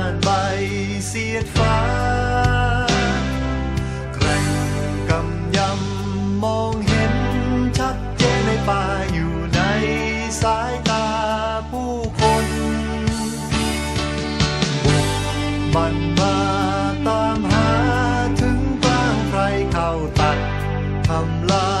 านใบเสียดฟ้าแกร่งกำยำมองเห็นชัดเจนในป่าอยู่ในสายตาผู้คนบุกมันมาตามหาถึงกลางใครเข้าตัดทำลาย